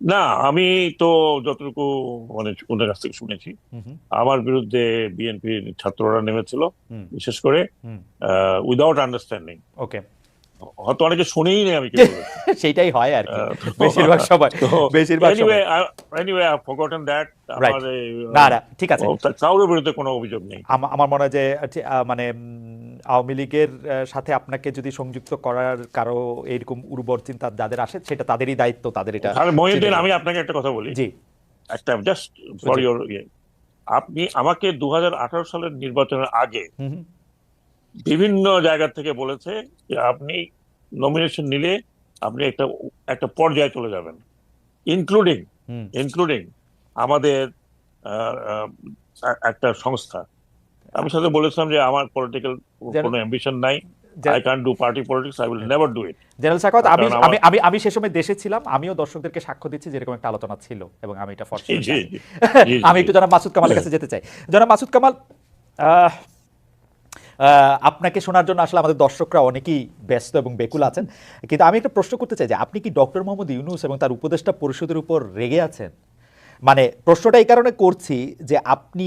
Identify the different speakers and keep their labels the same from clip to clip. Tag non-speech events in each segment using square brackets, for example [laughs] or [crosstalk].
Speaker 1: না আমি তো যতটুকু মানে ওদের কাছ থেকে শুনেছি আমার বিরুদ্ধে বিএনপির ছাত্ররা নেমেছিল বিশেষ করে উইদাউট আন্ডারস্ট্যান্ডিং
Speaker 2: ওকে।
Speaker 1: হয়তো অনেকে শুনেই নেই আমি [laughs]
Speaker 2: সেইটাই হয় আর বেশিরভাগ সময় বেশিরভাগ সময়
Speaker 1: I- anyway, I've forgotten আমার
Speaker 2: না না ঠিক আছে।
Speaker 1: কারোর বিরুদ্ধে কোনো অভিযোগ নেই।
Speaker 2: আমা- আমার মনে হয় যে মানে আওয়ামী লীগের সাথে আপনাকে যদি সংযুক্ত করার কারও এরকম উর্বর চিন্তা যাদের আসে সেটা তাদেরই দায়িত্ব তাদের এটা
Speaker 1: মহিউদ্দিন আমি আপনাকে একটা কথা বলি।
Speaker 2: জি।
Speaker 1: একটা জাস্ট ফর ইয়ে। আপনি আমাকে দুহাজার আঠারো সালের নির্বাচনের আগে বিভিন্ন জায়গা থেকে বলেছে যে আপনি নমিনেশন নিলে আপনি একটা একটা পর্যায়ে চলে যাবেন। ইনক্লুডিং ইনক্লুডিং আমাদের একটা সংস্থা। আমি সাথে বলেছিলাম যে আমার পলিটিক্যাল কোনো অ্যাম্বিশন নাই। I can do party politics I will never do it
Speaker 2: general সাকাত আমি আমি আমি আমি সে সময় দেশে ছিলাম আমিও দর্শকদেরকে সাক্ষ্য দিচ্ছি যেরকম একটা আলোচনা ছিল এবং আমি এটা ফর
Speaker 1: জি জি [laughs] জি, জি,
Speaker 2: আমি একটু জনাব মাসুদ কামালের কাছে যেতে চাই। জনাব মাসুদ কামাল আপনাকে শোনার জন্য আসলে আমাদের দর্শকরা অনেকেই ব্যস্ত এবং বেকুল আছেন। কিন্তু আমি একটা প্রশ্ন করতে চাই যে আপনি কি ডক্টর মোহাম্মদ ইউনুস এবং তার উপদেষ্টা পরিষদের উপর রেগে আছেন? মানে প্রশ্নটা এই কারণে করছি যে আপনি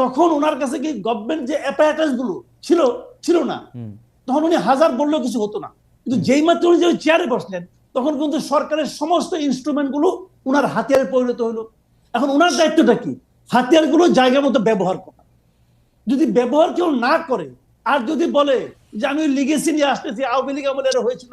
Speaker 3: তখন ওনার কাছে কি গভর্নমেন্ট যে অ্যাপারেটাসগুলো ছিল ছিল না তখন উনি হাজার বললেও কিছু হতো না। কিন্তু যেই মাত্র উনি যে চেয়ারে বসলেন তখন কিন্তু সরকারের সমস্ত ইনস্ট্রুমেন্টগুলো উনার হাতিয়ারে পরিণত হলো। এখন ওনার দায়িত্বটা কি? হাতিয়ারগুলো জায়গা মতো ব্যবহার করা। যদি ব্যবহার কেউ না করে আর যদি বলে যে আমি লিগেসি নিয়ে আসতেছি আওয়ামী লীগ আমলে এটা হয়েছিল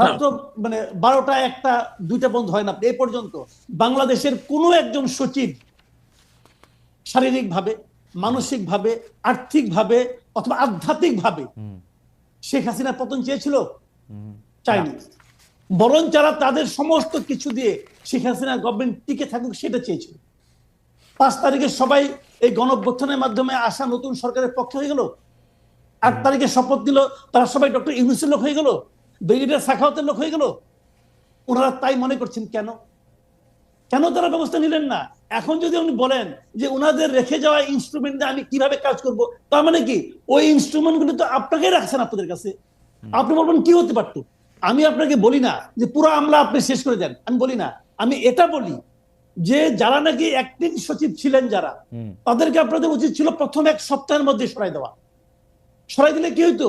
Speaker 3: রাত্র মানে বারোটা একটা দুইটা বন্ধ হয় না এই পর্যন্ত। বাংলাদেশের কোনো একজন সচিব শারীরিকভাবে মানসিকভাবে আর্থিকভাবে অথবা আধ্যাত্মিকভাবে শেখ হাসিনার পতন চেয়েছিল? চাইনি বরং যারা তাদের সমস্ত কিছু দিয়ে শেখ হাসিনা গভর্নমেন্ট টিকে থাকুক সেটা চেয়েছিল। পাঁচ তারিখে সবাই এই গণঅভ্যুত্থানের মাধ্যমে আসা নতুন সরকারের পক্ষে হয়ে গেল? আট তারিখে শপথ দিল তারা সবাই ডক্টর ইউনুসের লোক হয়ে গেল? ব্রিগেডিয়ার সাখাওয়াতের লোক হয়ে গেল? ওনারা তাই মনে করছেন কেন? কেন তারা ব্যবস্থা নিলেন না? এখন যদি উনি বলেন যে ওনাদের রেখে যাওয়া ইনস্ট্রুমেন্ট দিয়ে আমি কীভাবে কাজ করব তার মানে কি? ওই ইনস্ট্রুমেন্টগুলো তো আপনাকেই রাখছেন আপনাদের কাছে। আপনি বলবেন কি হতে পারতো? আমি আপনাকে বলি না যে পুরো আমলা আপনি শেষ করে দেন। আমি বলি না। আমি এটা বলি যে যারা নাকি অ্যাক্টিং সচিব ছিলেন যারা তাদেরকে আপনাদের উচিত ছিল প্রথম এক সপ্তাহের মধ্যে সরাই দেওয়া। সরাই দিলে কি হইতো?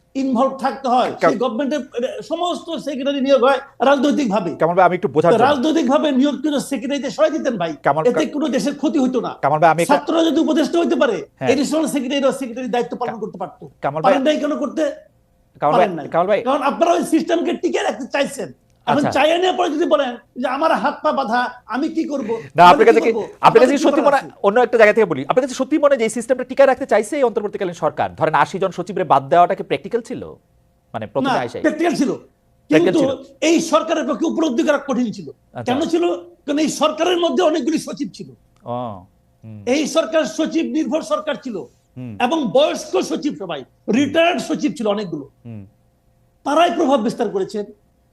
Speaker 3: ইনভলভ থাকতে হয়। সেই গভর্নমেন্টের সমস্ত সেক্রেটারি নিয়োগ হয় রাজনৈতিক ভাবে
Speaker 2: কামাল ভাই আমি একটু বোঝাতে
Speaker 3: রাজনৈতিক ভাবে নিয়োগকৃত সেক্রেটারিতে সরাই দিতেন ভাই। এতে কোনো দেশের ক্ষতি হতো না।
Speaker 2: কামাল ভাই আমি
Speaker 3: ছাত্ররা যদি উপদেষ্টা হইতে পারে। এডিশনাল সেক্রেটারি সেক্রেটারি দায়িত্ব পালন করতে পারতো।
Speaker 2: কামাল ভাই
Speaker 3: কেন করতে? কারণ আপনারা ওই সিস্টেমকে টিকে রাখতে চাইছেন। এখন
Speaker 2: আচ্ছা।
Speaker 3: চাইয়া নেওয়ার পরে যদি বলেন যে আমার হাত পা বাঁধা আমি কি করব?
Speaker 2: না আপনার কাছে আপনার কাছে সত্যি মনে অন্য একটা জায়গা থেকে বলি। আপনার কাছে সত্যি মনে যে এই সিস্টেমটা টিকায় রাখতে চাইছে এই অন্তর্বর্তীকালীন সরকার? ধরেন আশি জন সচিবের বাদ দেওয়াটা কি প্র্যাকটিক্যাল ছিল? মানে প্রথমে আইসাই
Speaker 3: প্র্যাকটিক্যাল ছিল। কিন্তু এই সরকারের পক্ষে উপলব্ধি করা কঠিন ছিল।
Speaker 2: আচ্ছা।
Speaker 3: কেন ছিল? কারণ এই সরকারের মধ্যে অনেকগুলি সচিব ছিল। এই সরকার সচিব নির্ভর সরকার ছিল। এবং বয়স্ক সচিব সবাই রিটায়ার্ড সচিব ছিল অনেকগুলো। তারাই প্রভাব বিস্তার করেছেন।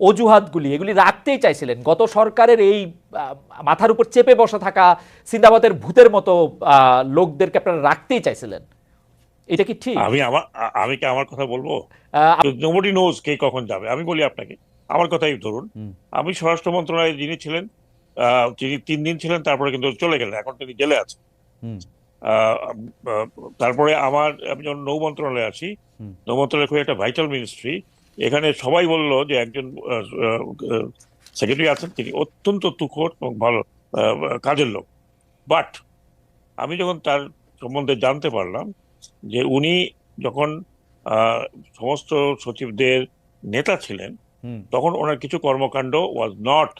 Speaker 2: অজুহাতগুলি এগুলি রাখতেই চাইছিলেন। গত সরকারের এই মাথার উপর চেপে বসা থাকা সিন্দাবাদের ভূতের মতো লোকদেরকে আপনারা রাখতেই চাইছিলেন। এটা কি ঠিক?
Speaker 1: আমি আমার আমি কি আমার কথা বলব? নোবডি নোজ কে কখন যাবে। আমি বলি আপনাকে আমার কথাই ধরুন। আমি স্বরাষ্ট্র মন্ত্রণালয়ে যিনি ছিলেন আহ, তিনি তিন দিন ছিলেন তারপরে কিন্তু চলে গেলেন এখন তিনি জেলে আছেন। তারপরে আমার আমি যখন নৌ মন্ত্রণালয়ে আসি
Speaker 2: হুম।
Speaker 1: নৌ মন্ত্রণালয় খুব একটা ভাইটাল মিনিস্ট্রি এখানে সবাই বলল যে একজন সেক্রেটারি আছেন তিনি অত্যন্ত তুখোর এবং ভালো কাজের লোক। বাট আমি যখন তার সম্বন্ধে জানতে পারলাম যে উনি যখন সমস্ত সচিবদের নেতা ছিলেন তখন ওনার কিছু কর্মকাণ্ড ওয়াজ নট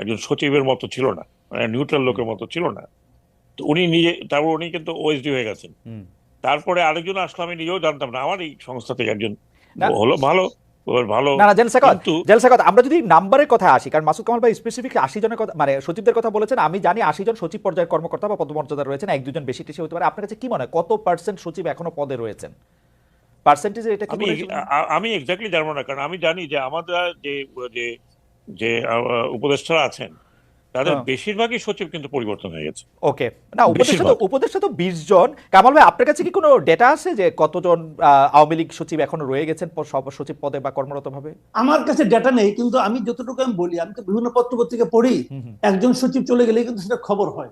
Speaker 1: একজন সচিবের মতো ছিল না মানে নিউট্রাল লোকের মতো ছিল না। তো উনি নিজে তারপর উনি কিন্তু ওএসডি হয়ে গেছেন। তারপরে আরেকজন আসলে আমি নিজেও জানতাম না। আমার এই সংস্থা থেকে একজন। হলো ভালো
Speaker 2: না না আমরা যদি নাম্বারের কথা আসি কারণ মাসুদ কামাল ভাই স্পেসিফিক আশি জনের কথা মানে সচিবদের কথা বলেছেন আমি জানি আশি জন সচিব পর্যায়ের কর্মকর্তা বা পদমর্যাদা রয়েছেন এক দুজন বেশি টেশি হতে পারে। আপনার কাছে কি মনে হয় কত পার্সেন্ট সচিব এখনও পদে রয়েছেন? পার্সেন্টেজে এটা কি
Speaker 1: আমি এক্স্যাক্টলি জানব না কারণ আমি জানি যে আমাদের যে যে উপদেষ্টারা আছেন তাদের
Speaker 2: হ্যাঁ।
Speaker 1: বেশিরভাগই সচিব কিন্তু পরিবর্তন হয়ে গেছে।
Speaker 2: ওকে। না উপদেষ্টা তো উপদেষ্টা তো বিশ জন। কামাল ভাই আপনার কাছে কি কোনো ডেটা আছে যে কতজন আওয়ামী লীগ সচিব এখনও রয়ে গেছেন সব সচিব পদে বা কর্মরত ভাবে
Speaker 3: আমার কাছে ডেটা নেই কিন্তু আমি যতটুকু আমি বলি আমি তো বিভিন্ন পত্র পত্রিকা পড়ি একজন সচিব চলে গেলে কিন্তু সেটা খবর হয়।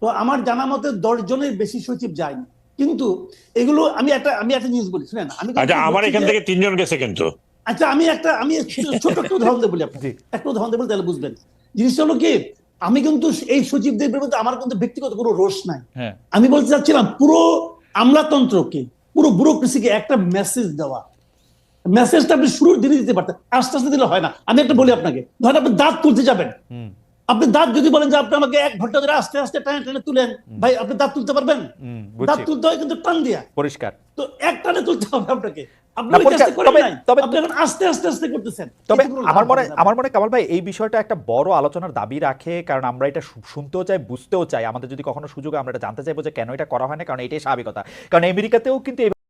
Speaker 3: তো আমার জানা মতে দশ জনের বেশি সচিব যায়নি। কিন্তু এগুলো আমি একটা আমি একটা জিনিস বলি শুনেন আমি
Speaker 1: আচ্ছা আমার এখান থেকে তিনজন গেছে কিন্তু।
Speaker 3: আচ্ছা আমি একটা আমি ছোট একটা উদাহরণ দেবো বলি আপনাকে।
Speaker 2: জি।
Speaker 3: একটা উদাহরণ দেবো তাহলে বুঝবেন। জিনিসটা হলো কি আমি কিন্তু এই সচিবদের বিরুদ্ধে আমার কিন্তু ব্যক্তিগত কোনো রোষ নাই।
Speaker 2: হ্যাঁ।
Speaker 3: আমি বলতে চাচ্ছিলাম পুরো আমলাতন্ত্রকে পুরো ব্যুরোক্রেসিকে একটা মেসেজ দেওয়া। মেসেজটা আপনি শুরুর দিনে দিতে পারতেন আস্তে আস্তে দিলে হয় না। আমি একটা বলি আপনাকে ধরেন আপনি দাঁত তুলতে যাবেন। আপনি দাঁত যদি বলেন যে আপনি আমাকে এক ঘণ্টা ধরে আস্তে আস্তে টানে টানে তুলেন ভাই আপনি দাঁত তুলতে পারবেন? দাঁত তুলতে হয় কিন্তু টান দিয়া।
Speaker 2: পরিষ্কার।
Speaker 3: তো এক টানে তুলতে হবে আপনাকে।
Speaker 2: মনে মনে এই বিষয়টা একটা বড় আলোচনার দাবি রাখে কারণ আমরা এটা শুনতেও চাই বুঝতেও চাই। আমাদের যদি কখনো সুযোগ আমরা এটা জানতে চাইব যে কেন এটা করা হয় না কারণ এটাই স্বাভাবিকতা। কারণ আমেরিকাতেও কিন্তু